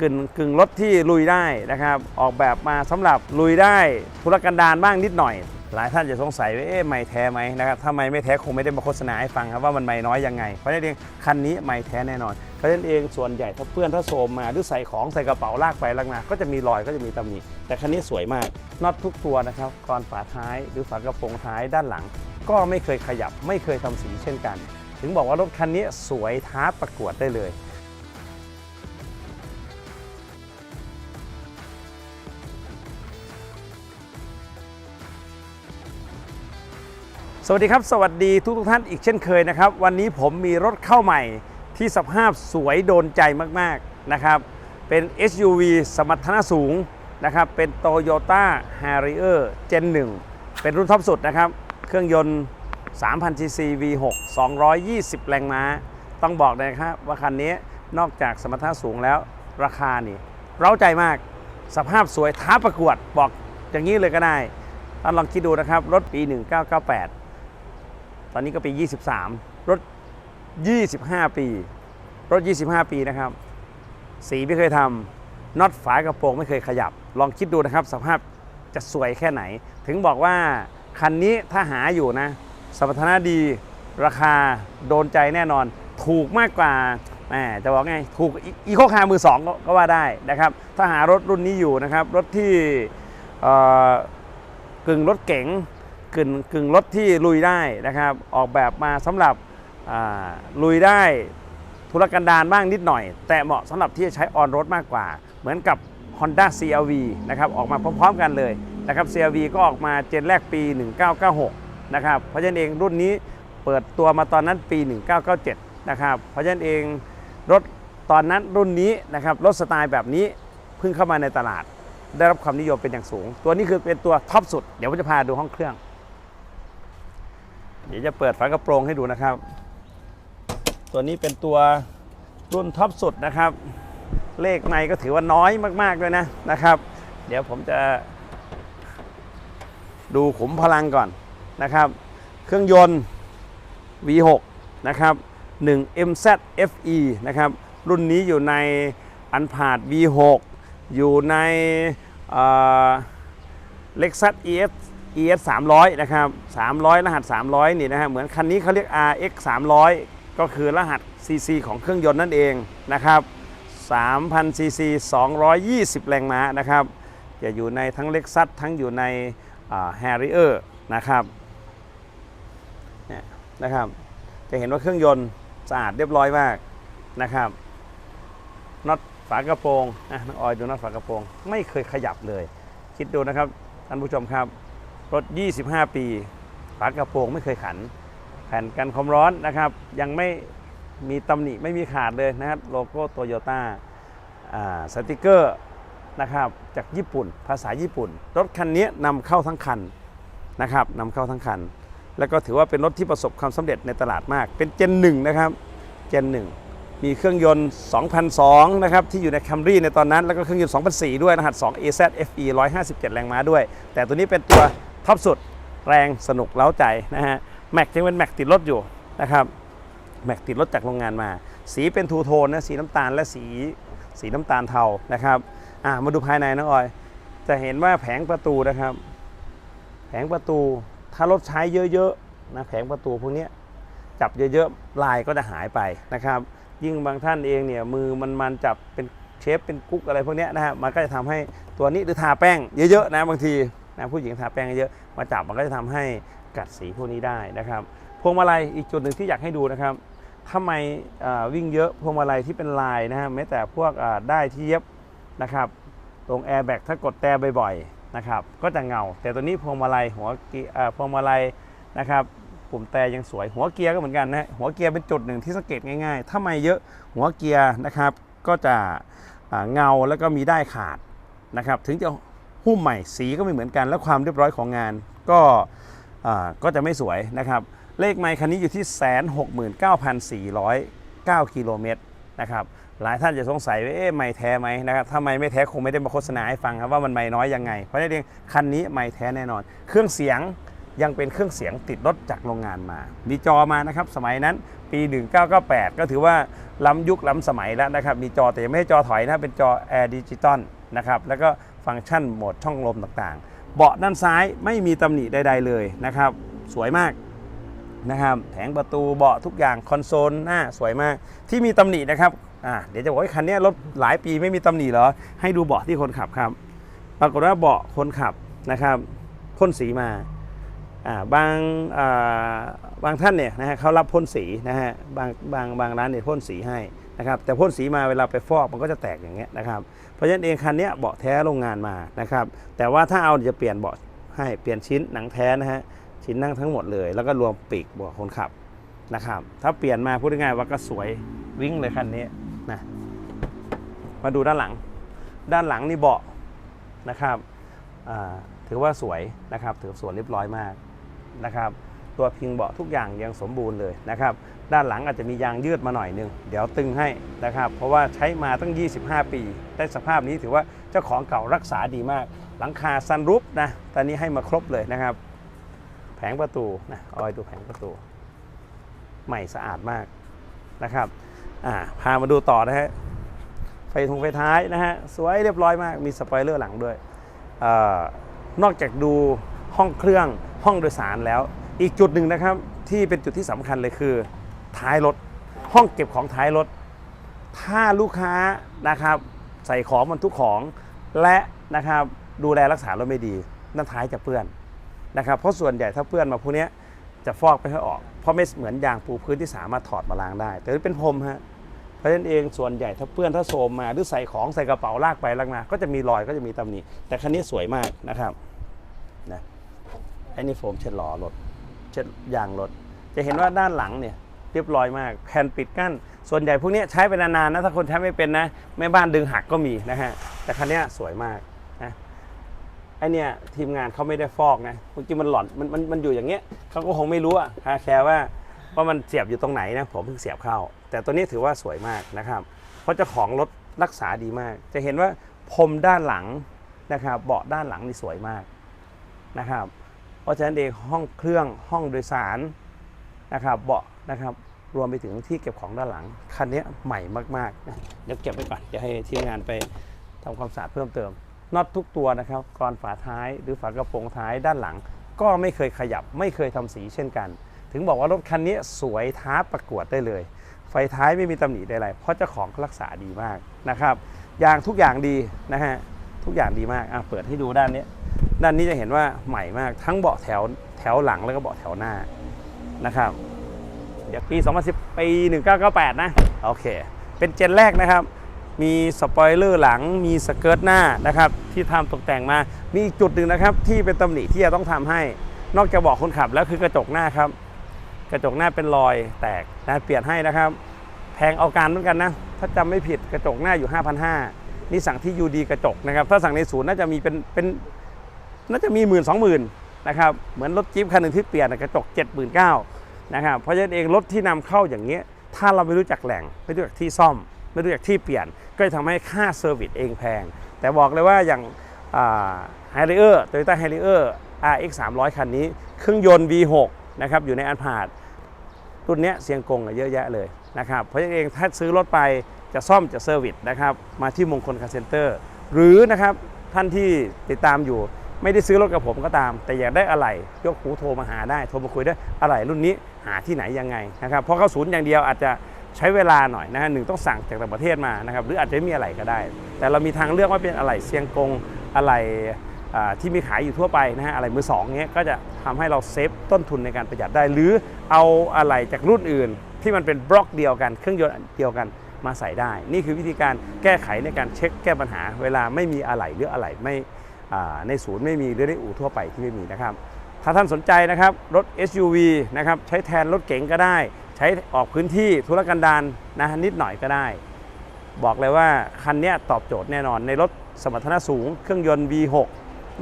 กึ่งกึ่งรถที่ลุยได้นะครับ ออกแบบมาสำหรับลุยได้ธุรกันดารบ้างนิดหน่อย หลายท่านจะสงสัยว่าเอ๊ะไม่แท้ไหมนะครับถ้าไม่ไม่แท้คงไม่ได้มาโฆษณาให้ฟังครับว่ามันไม่น้อยยังไง เพราะนั้นเองคันนี้ไม่แท้แน่นอนเพราะนั้นเองส่วนใหญ่ถ้าเพื่อนถ้าโสมมาหรือใส่ของใส่กระเป๋าลากไปลากมาก็จะมีรอยก็จะมีตำหนิแต่คันนี้สวยมากน็อตทุกตัวนะครับกรอนฝาท้ายหรือฝากระโปรงท้ายด้านหลัง ก็ไม่เคยขยับไม่เคยทำสีเช่นกัน ถึงบอกว่ารถคันนี้สวยท้าประกวดได้เลย สวัสดีครับ สวัสดีทุกทุกท่านอีกเช่นเคยนะครับ วันนี้ผมมีรถเข้าใหม่ที่สภาพสวยโดนใจมากๆนะครับ เป็น SUV สมรรถนะสูงนะครับ เป็น Toyota Harrier Gen 1 เป็นรุ่นท็อปสุดนะครับ เครื่องยนต์ 3,000 cc V6 220 แรงม้า ต้องบอกเลยนะครับว่าคันนี้นอกจากสมรรถนะสูงแล้วราคานี่เร้าใจมาก สภาพสวยท้าประกวดบอกอย่างนี้เลยก็ได้ท่านลองคิดดูนะครับ รถปี 1998 ตอนนี้ก็ปี 23 รถ 25 ปี รถ 25 ปีนะครับ สีไม่เคยทำน็อตฝากระโปรงไม่เคยขยับ ลองคิดดูนะครับ สภาพจะสวยแค่ไหน ถึงบอกว่าคันนี้ถ้าหาอยู่นะ สมรรถนะดี ราคาโดนใจแน่นอน ถูกมากกว่าแหมจะบอกไง ถูกอีโคคาร์มือสองก็ว่าได้นะครับ ถ้าหารถรุ่นนี้อยู่นะครับ รถที่กึ่งรถเก๋ง กึ่งกึ่งรถที่ลุยได้นะครับ ออกแบบมาสำหรับลุยได้ธุรกันดารบ้างนิดหน่อย แต่เหมาะสำหรับที่จะใช้ออนรถมากกว่า เหมือนกับ Honda CRV นะครับออกมาพร้อมๆกันเลยนะครับ CRV ก็ออกมาเจนแรกปี 1996 นะครับ เพราะฉะนั้นเองรุ่นนี้เปิดตัวมาตอนนั้นปี 1997 นะครับ เพราะฉะนั้นเองรถตอนนั้นรุ่นนี้นะครับรถสไตล์แบบนี้เพิ่งเข้ามาในตลาด ได้รับความนิยมเป็นอย่างสูง ตัวนี้คือเป็นตัวท็อปสุด เดี๋ยวผมจะพาดูห้องเครื่อง เดี๋ยวจะเปิดฝากระโปรงให้ดูนะครับ ตัวนี้เป็นตัวรุ่นท็อปสุดนะครับ เลขในก็ถือว่าน้อยมากๆเลยนะนะครับ เดี๋ยวผมจะ ดูขุมพลังก่อนนะครับ เครื่องยนต์ V6 นะครับ1 MZ FE นะครับ รุ่นนี้อยู่ในอันพาด V6 อยู่ในเล็กซัส ES ES 300นะครับ300 รหัส 300 นี่นะฮะเหมือนคันนี้เขาเรียก RX 300 ก็คือรหัส CC ของเครื่องยนต์นั่นเองนะครับ3,000 cc 220 แรงม้านะครับจะอยู่ในทั้งเล็กซัสทั้งอยู่ในแฮร์ริเออร์นะครับเนี่ยนะครับ จะเห็นว่าเครื่องยนต์สะอาดเรียบร้อยมากนะครับน็อตฝากระโปรงอะน้องออยดูน็อตฝากระโปรง ไม่เคยขยับเลย คิดดูนะครับท่านผู้ชมครับ รถ 25 ปีฝากระโปรงไม่เคยขัน แผ่นกันความร้อนนะครับ ยังไม่มีตำหนิไม่มีขาดเลยนะครับโลโก้โตโยต้าสติกเกอร์นะครับจากญี่ปุ่น ภาษาญี่ปุ่น รถคันนี้นำเข้าทั้งคันนะครับนำเข้าทั้งคัน แล้วก็ถือว่าเป็นรถที่ประสบความสำเร็จในตลาดมาก เป็นเจนหนึ่งนะครับเจนหนึ่งมีเครื่องยนต์ 2002 นะครับ ที่อยู่ใน Camry ในตอนนั้น แล้วก็เครื่องยนต์ 2004 ด้วย รหัส 2 AZ FE 157 แรงม้าด้วย แต่ตัวนี้เป็นตัว ท็อปสุด แรงสนุกเล้าใจนะฮะแม็กยังเป็นแม็กติดรถอยู่นะครับแม็กติดรถจากโรงงานมา สีเป็นทูโทนนะสีน้ำตาลและสีสีน้ำตาลเทานะครับอ่ามาดูภายในน้องออย จะเห็นว่าแผงประตูนะครับ แผงประตูถ้ารถใช้เยอะๆนะแผงประตูพวกนี้จับเยอะๆลายก็จะหายไปนะครับ ยิ่งบางท่านเองเนี่ยมือมันมันจับเป็นเชฟเป็นกุ๊กอะไรพวกนี้นะฮะมันก็จะทำให้ตัวนี้หรือทาแป้งเยอะๆนะบางที นะผู้หญิงทาแป้งเยอะมาจับมันก็จะทำให้กัดสีพวกนี้ได้นะครับพวงมาลัยอีกจุดหนึ่งที่อยากให้ดูนะครับทำไมวิ่งเยอะพวงมาลัยที่เป็นลายนะฮะแม้แต่พวกได้ที่เย็บนะครับ ตรงแอร์แบ็กถ้ากดแต่บ่อยๆนะครับก็จะเงา แต่ตัวนี้พวงมาลัยหัวเกียร์พวงมาลัยนะครับปุ่มแต่ยังสวยหัวเกียร์ก็เหมือนกันนะหัวเกียร์เป็นจุดหนึ่งที่สังเกตง่ายๆ ถ้าไม่เยอะหัวเกียร์นะครับก็จะเงาแล้วก็มีได้ขาดนะครับ ถึงจะ หุ้มใหม่สีก็ไม่เหมือนกัน และความเรียบร้อยของงานก็ก็จะไม่สวยนะครับ เลขไมค์คันนี้อยู่ที่169,409กิโลเมตรนะครับหลายท่านจะสงสัยว่าเอ๊ะไม่แท้ไหมนะครับถ้าไม่ไม่แท้คงไม่ได้มาโฆษณาให้ฟังครับว่ามันไม่น้อยยังไง เพราะนั้นเองคันนี้ไม่แท้แน่นอน เครื่องเสียงยังเป็นเครื่องเสียงติดรถจากโรงงานมา มีจอมานะครับสมัยนั้นปี 1998 ก็ถือว่าล้ำยุคล้ำสมัยแล้วนะครับ มีจอแต่ยังไม่ใช่จอถอยนะเป็นจอแอร์ดิจิตอลนะครับแล้วก็ ฟังก์ชันโหมดช่องลมต่างๆ เบาะด้านซ้ายไม่มีตำหนิใด ๆ เลยนะครับ สวยมากนะครับแผงประตูเบาะทุกอย่างคอนโซลหน้าสวยมากที่มีตำหนินะครับอ่าเดี๋ยวจะบอกว่าคันนี้รถหลายปีไม่มีตำหนิเหรอ ให้ดูเบาะที่คนขับครับ ปรากฏว่าเบาะคนขับนะครับพ่นสีมาอ่าบางอ่าบางท่านเนี่ยนะฮะเขารับพ่นสีนะฮะบางบางบางร้านเนี่ยพ่นสีให้ นะครับแต่พ่นสีมาเวลาไปฟอกมันก็จะแตกอย่างเงี้ยนะครับเพราะฉะนั้นเองคันนี้เบาะแท้โรงงานมานะครับแต่ว่าถ้าเอาจะเปลี่ยนเบาะให้เปลี่ยนชิ้นหนังแท้นะฮะชิ้นนั่งทั้งหมดเลย แล้วก็รวมปีกเบาะคนขับนะครับถ้าเปลี่ยนมาพูดง่ายๆว่าก็สวยวิ่งเลยคันนี้นะมาดูด้านหลัง ด้านหลังนี่เบาะนะครับถือว่าสวยนะครับถือสวยเรียบร้อยมากนะครับ ตัวพิงเบาะทุกอย่างยังสมบูรณ์เลยนะครับด้านหลังอาจจะมียางยืดมาหน่อยนึง เดี๋ยวตึงให้นะครับ เพราะว่าใช้มาตั้ง 25 ปี ได้สภาพนี้ถือว่าเจ้าของเก่ารักษาดีมาก หลังคาซันรูฟนะตอนนี้ให้มาครบเลยนะครับ แผงประตูนะออยดูแผงประตู ใหม่สะอาดมากนะครับอ่าพามาดูต่อนะฮะไฟทงไฟท้ายนะฮะสวยเรียบร้อยมากมีสปอยเลอร์หลังด้วยอนอกจากดูห้องเครื่องห้องโดยสารแล้ว อีกจุดหนึ่งนะครับที่เป็นจุดที่สำคัญเลยคือ ท้ายรถห้องเก็บของท้ายรถ ถ้าลูกค้านะครับ ใส่ของบรรทุกของ และนะครับดูแลรักษารถไม่ดีด้านท้ายจะเปื้อนนะครับ เพราะส่วนใหญ่ถ้าเปื้อนมาพวกนี้จะฟอกไม่ค่ออก เพราะไม่เหมือนยางปูพื้นที่สามารถถอดมาล้างได้ แต่นี่เป็นพรมฮะเพราะฉะนั้นเองส่วนใหญ่ถ้าเปื้อนถ้าโซมมาหรือใส่ของใส่กระเป๋าลากไปลากมา ก็จะมีรอยก็จะมีตำหนิแต่คันนี้สวยมากนะครับนะไอ้นี่โฟมเช็ดล้อรถ เช็ดยางรถ จะเห็นว่าด้านหลังเนี่ยเรียบร้อยมาก แผ่นปิดกั้น ส่วนใหญ่พวกนี้ใช้ไปนานๆนะ ถ้าคนใช้ไม่เป็นนะแม่บ้านดึงหักก็มีนะฮะ แต่คันนี้สวยมากนะไอเนี่ยทีมงานเขาไม่ได้ฟอกนะเมื่อกี้มันหล่อนมันมันมันอยู่อย่างเงี้ยเขาก็คงไม่รู้อะคาแคร์ว่าว่ามันเสียบอยู่ตรงไหนนะผมเพิ่งเสียบเข้า แต่ตัวนี้ถือว่าสวยมากนะครับ เพราะเจ้าของรถรักษาดีมาก จะเห็นว่าพรมด้านหลังนะครับเบาะด้านหลังนี่สวยมากนะครับ เพราะฉะนั้นเองห้องเครื่องห้องโดยสารนะครับเบาะนะครับรวมไปถึงที่เก็บของด้านหลัง คันนี้ใหม่มากๆนะเดี๋ยวเก็บไว้ก่อนจะให้ทีมงานไปทำความสะอาดเพิ่มเติมน็อตทุกตัวนะครับกรอนฝาท้ายหรือฝากระโปรงท้ายด้านหลัง ก็ไม่เคยขยับไม่เคยทำสีเช่นกัน ถึงบอกว่ารถคันนี้สวยท้าประกวดได้เลย ไฟท้ายไม่มีตำหนิใดๆเพราะเจ้าของรักษาดีมากนะครับยางทุกอย่างดีนะฮะทุกอย่างดีมากอะเปิดให้ดูด้านนี้ ด้านนี้จะเห็นว่าใหม่มากทั้งเบาะแถวแถวหลังแล้วก็เบาะแถวหน้านะครับ เดี๋ยวปี 2010 ปี 1998 นะ โอเค เป็นเจนแรกนะครับ มีสปอยเลอร์หลังมีสเกิร์ตหน้านะครับ ที่ทำตกแต่งมา มีอีกจุดหนึ่งนะครับ ที่เป็นตำหนิที่จะต้องทำให้นอกจากเบอกคนขับแล้วคือกระจกหน้าครับ กระจกหน้าเป็นรอยแตกนะเปลี่ยนให้นะครับ แพงเอาการเหมือนกันนะ ถ้าจำไม่ผิดกระจกหน้าอยู่ 5,500นี่สั่งที่ยูดีกระจกนะครับ ถ้าสั่งในศูนย์น่าจะมีเป็นเป็น น่าจะมีหมื่นสองหมื่นนะครับ เหมือนรถจี๊ปคันหนึ่งที่เปลี่ยนกระจก 7 9 0 0 0นะครับ เพราะฉะนั้นเองรถที่นำเข้าอย่างเงี้ย ถ้าเราไม่รู้จักแหล่ง ไม่รู้จักที่ซ่อม ไม่รู้จักที่เปลี่ยน ก็จะทำให้ค่าเซอร์วิสเองแพง แต่บอกเลยว่าอย่างไฮเรอร์โตโยต้าไฮเรอร์ RX 300 คันนี้ เครื่องยนต์ V6 นะครับ อยู่ในอันพาดรุ่นเนี้ยเสียงกงเยอะแยะเลยนะครับ เพราะฉะนั้นเองถ้าซื้อรถไปจะซ่อมจะเซอร์วิสนะครับ มาที่มงคลคาร์เซ็นเตอร์ หรือนะครับท่านที่ติดตามอยู่ ไม่ได้ซื้อรถกับผมก็ตาม แต่อยากได้อะไรยกหูโทรมาหาได้ โทรมาคุยได้อะไรรุ่นนี้หาที่ไหนยังไงนะครับเพราะเข้าศูนย์อย่างเดียวอาจจะใช้เวลาหน่อยนะฮะหนึ่งต้องสั่งจากต่างประเทศมานะครับหรืออาจจะไม่มีอะไรก็ได้ แต่เรามีทางเลือกว่าเป็นอะไรเซียงกงอะไรอ่ที่มีขายอยู่ทั่วไปนะฮะอะไรมือสองเงี้ยก็จะทำให้เราเซฟต้นทุนในการประหยัดได้ หรือเอาอะไรจากรุ่นอื่น ที่มันเป็นบล็อกเดียวกัน เครื่องยนต์เดียวกันมาใส่ได้ นี่คือวิธีการแก้ไขในการเช็คแก้ปัญหา เวลาไม่มีอะไรหรืออะไรไม่ ในศูนย์ไม่มีหรือในอู่ทั่วไปที่ไม่มีนะครับ ถ้าท่านสนใจนะครับรถ SUV นะครับใช้แทนรถเก๋งก็ได้ ใช้ออกพื้นที่ธุรกันดารนะนิดหน่อยก็ได้ บอกเลยว่าคันนี้ตอบโจทย์แน่นอนในรถสมรรถนะสูงเครื่องยนต์ V6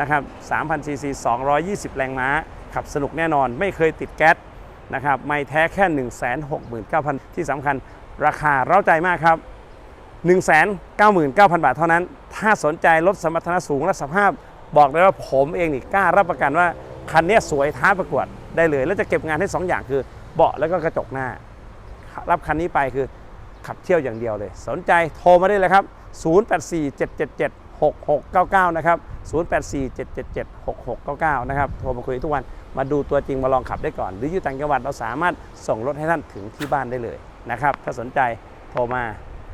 นะครับ3,000ซีซี220 แรงม้า ขับสนุกแน่นอนไม่เคยติดแก๊สนะครับไม่แท้แค่ 169,000 ที่สำคัญราคาเร้าใจมากครับ 199,000 บาทเท่านั้น ถ้าสนใจรถสมรรถนะสูงและสภาพ บอกเลยว่าผมเองนี่กล้ารับประกันว่า คันนี้สวยท้าประกวดได้เลย แล้วจะเก็บงานให้2อย่างคือ เบาะแล้วก็กระจกหน้า รับคันนี้ไปคือขับเที่ยวอย่างเดียวเลย สนใจโทรมาได้เลยครับ 0847776699 นะครับ 0847776699 นะครับ โทรมาคุยทุกวัน มาดูตัวจริงมาลองขับได้ก่อน หรืออยู่ต่างจังหวัดเราสามารถส่งรถให้ท่านถึงที่บ้านได้เลยนะครับ ถ้าสนใจโทรมา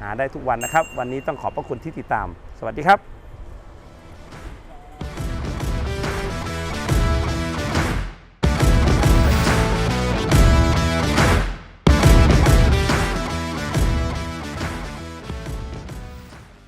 หาได้ทุกวันนะครับ วันนี้ต้องขอบพระคุณที่ติดตาม สวัสดีครับ